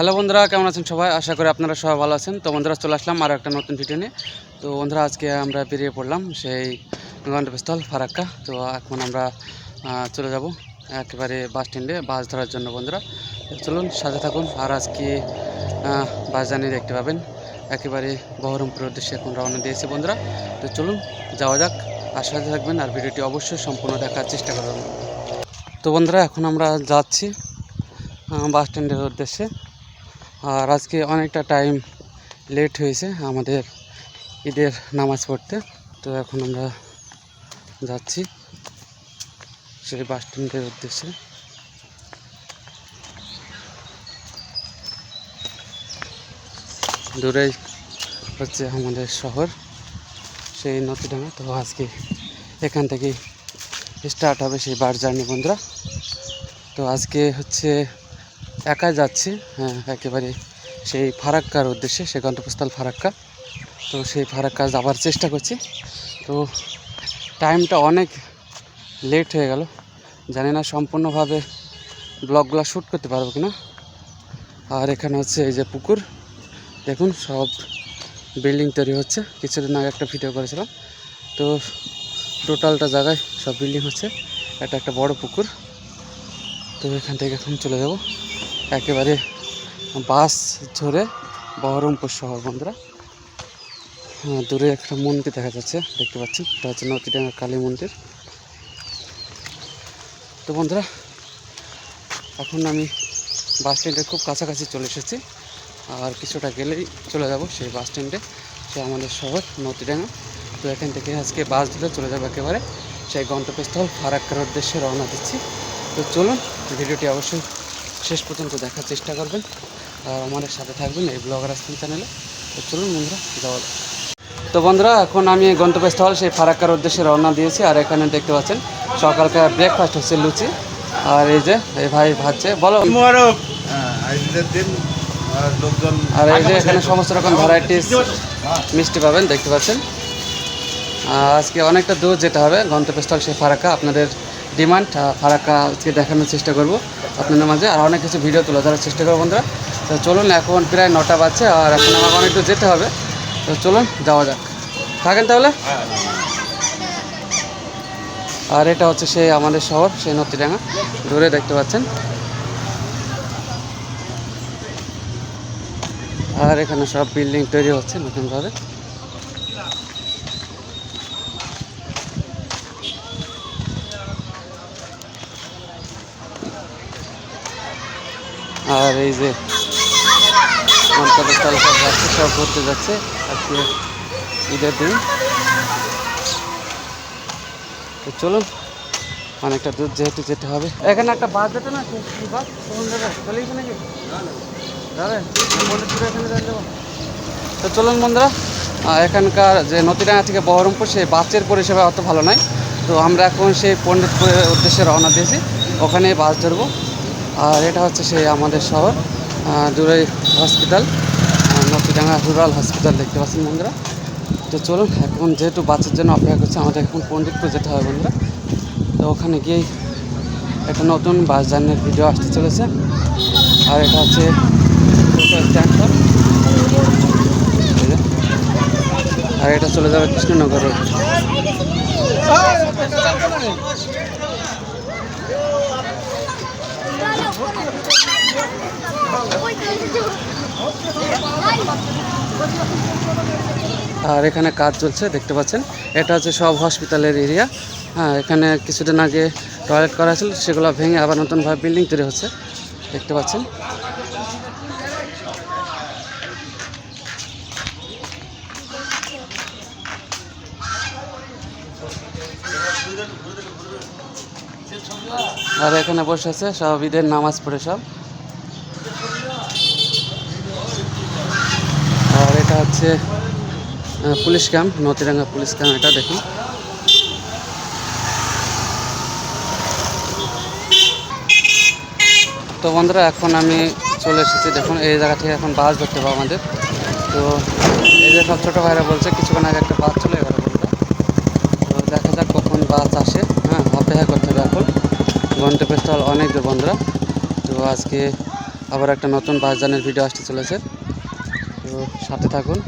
Hello বন্ধুরা, কেমন আছেন সবাই? আশা করি আপনারা সবাই ভালো আছেন। তো বন্ধুরা, চলে আসলাম আরও একটা নতুন ভিডিও নিয়ে। তো বন্ধুরা, আজকে আমরা বেরিয়ে পড়লাম সেই গন্তব্যস্থল ফারাক্কা। তো এখন আমরা চলে যাব একেবারে বাস স্ট্যান্ডে বাস ধরার জন্য বন্ধুরা। চলুন, সাথে থাকুন। আর আজকে বাস জানিয়ে দেখতে পাবেন। একেবারে বহরমপুরের উদ্দেশ্যে এখন রওনা দিয়েছি বন্ধুরা। তো চলুন, যাওয়া যাক। আর সাথে থাকবেন আর ভিডিওটি অবশ্যই সম্পূর্ণ দেখার চেষ্টা করবেন। তো বন্ধুরা, এখন আমরা যাচ্ছি বাস স্ট্যান্ডের উদ্দেশ্যে। আর আজকে অনেকটা টাইম লেট হয়েছে আমাদের ঈদের নামাজ পড়তে। তো এখন আমরা যাচ্ছি সেই বাস স্ট্যান্ডের উদ্দেশ্যে। দূরেই হচ্ছে আমাদের শহর, সেই নদীডাঙ্গা তো আজকে এখান থেকেই স্টার্ট হবে সেই বাস জার্নি বন্ধুরা। তো আজকে হচ্ছে একাই যাচ্ছি হ্যাঁ একেবারে সেই ফারাক্কার উদ্দেশ্যে সে গন্তব্যস্থল ফারাক্কা। তো সেই ফারাক্কা যাবার চেষ্টা করছি। তো টাইমটা অনেক লেট হয়ে গেল। জানি না সম্পূর্ণভাবে ব্লগগুলো শ্যুট করতে পারব কিনা। আর এখানে হচ্ছে এই যে পুকুর। দেখুন, সব বিল্ডিং তৈরি হচ্ছে। কিছুদিন আগে একটা ভিডিও করেছিলাম। তো টোটালটা জায়গায় সব বিল্ডিং হচ্ছে। এটা একটা বড় পুকুর। তো এখান থেকে এখন চলে যাব। একেবারে বাস ধরে বহরমপুর শহর বন্ধুরা। হ্যাঁ দূরে একটা মন্দির দেখা যাচ্ছে, দেখতে পাচ্ছি এটা হচ্ছে নদীডাঙ্গা কালী মন্দির। তো বন্ধুরা, এখন আমি বাস স্ট্যান্ডের খুব কাছাকাছি চলে এসেছি। আর কিছুটা গেলেই চলে যাব সেই বাস স্ট্যান্ডে। সে আমাদের শহর নদীডাঙ্গা তো এখান থেকে আজকে বাস ধরে চলে যাব একেবারে। সেই গন্তব্যস্থল ফারাক্কার উদ্দেশ্যে রওনা দিচ্ছি। তো চলুন, ভিডিওটি অবশ্যই শেষ পর্যন্ত দেখার চেষ্টা করবেন। আর আমাদের সাথে থাকবেন এই ব্লগার আসতেন চ্যানেলে তো চলুন বন্ধুরা যাওয়া। তো বন্ধুরা এখন আমি গন্তব্যস্থল সেই ফারাক্কার উদ্দেশ্যে রওনা দিয়েছি। আর এখানে দেখতে পাচ্ছেন সকালকার ব্রেকফাস্ট হচ্ছে লুচি। আর এই যে এই ভাই ভাজছে। বলো। দিন আর এই যে এখানে সমস্ত রকম ভ্যারাইটিস মিষ্টি পাবেন দেখতে পাচ্ছেন। আজকে অনেকটা দূর যেতে হবে গন্তব্যস্থল সেই ফারাক্কা। আপনাদের ডিমান্ড ফারাক্কা আজকে দেখানোর চেষ্টা করব আপনাদের মাঝে। আর অনেক কিছু ভিডিও তুলে ধরার চেষ্টা করব বন্ধুরা। তো চলুন, এখন প্রায় নটা বাজছে আর এখন আমাকে অনেক দূর যেতে হবে। তো চলুন, যাওয়া যাক। থাকেন তাহলে? আর এটা হচ্ছে সেই আমাদের শহর, সেই নদীডাঙ্গা। দূরে দেখতে পাচ্ছেন। আর এখানে সব বিল্ডিং তৈরি হচ্ছে নতুনভাবে। আর এই যে সব যাচ্ছে, সব ঘুরতে যাচ্ছে। আজকে ঈদের দিন। তো চলুন, অনেকটা দূর যেহেতু যেতে হবে। এখানে একটা বাস যেতে না বাস? কোন তো চলুন বন্ধুরা এখানকার যে নদীডাঙ্গা থেকে বহরমপুর, সেই বাসের পরিষেবা অত ভালো নয় তো আমরা এখন সেই পণ্ডিতপুরের উদ্দেশ্যে রওনা দিয়েছি। ওখানে বাস ধরবো। আর এটা হচ্ছে সেই আমাদের শহর আহ, দূরে হসপিটাল নদীডাঙ্গা রুরাল হসপিটাল দেখতে পাচ্ছেন বন্ধুরা তো চলুন এখন যেহেতু বাসের জন্য অপেক্ষা করছে আমাদের এখন পণ্ডিতপুর যেতে হবে বন্ধুরা তো ওখানে গিয়েই একটা নতুন বাস জার্নির ভিডিও আসতে চলেছে আর এটা হচ্ছে স্ট্যান্ড আর এটা চলে যাবে কৃষ্ণনগর আর এখানে কাজ চলছে, দেখতে পাচ্ছেন। এটা হচ্ছে সব হসপিটালের এরিয়া হ্যাঁ এখানে কিছুদিন আগে টয়লেট করা ছিল, সেগুলো ভেঙে আবার নতুনভাবে বিল্ডিং তৈরি হচ্ছে। দেখতে পাচ্ছেন। আর এখানে বসে আছে সব ঈদের নামাজ পড়ে সব। আর এটা হচ্ছে police camp Natiranga police camp, এটা দেখুন। তো বন্ধুরা, এখন আমি চলে এসেছি, দেখুন, এই জায়গা থেকে এখন বাস ধরতে হবে আমাদের। তো এই যে সব ছোটো ভাইরা বলছে, কিছুক্ষণ আগে একটা বাস চলে গেল তো দেখা যাক কখন বাস আসে। হ্যাঁ অপেক্ষা করতে হবে এখন। গন্তব্যস্থল অনেক দূর বন্ধুরা। তো আজকে আবার একটা নতুন বাস জার্নির ভিডিও আসতে চলেছে। তো সাথে থাকুন।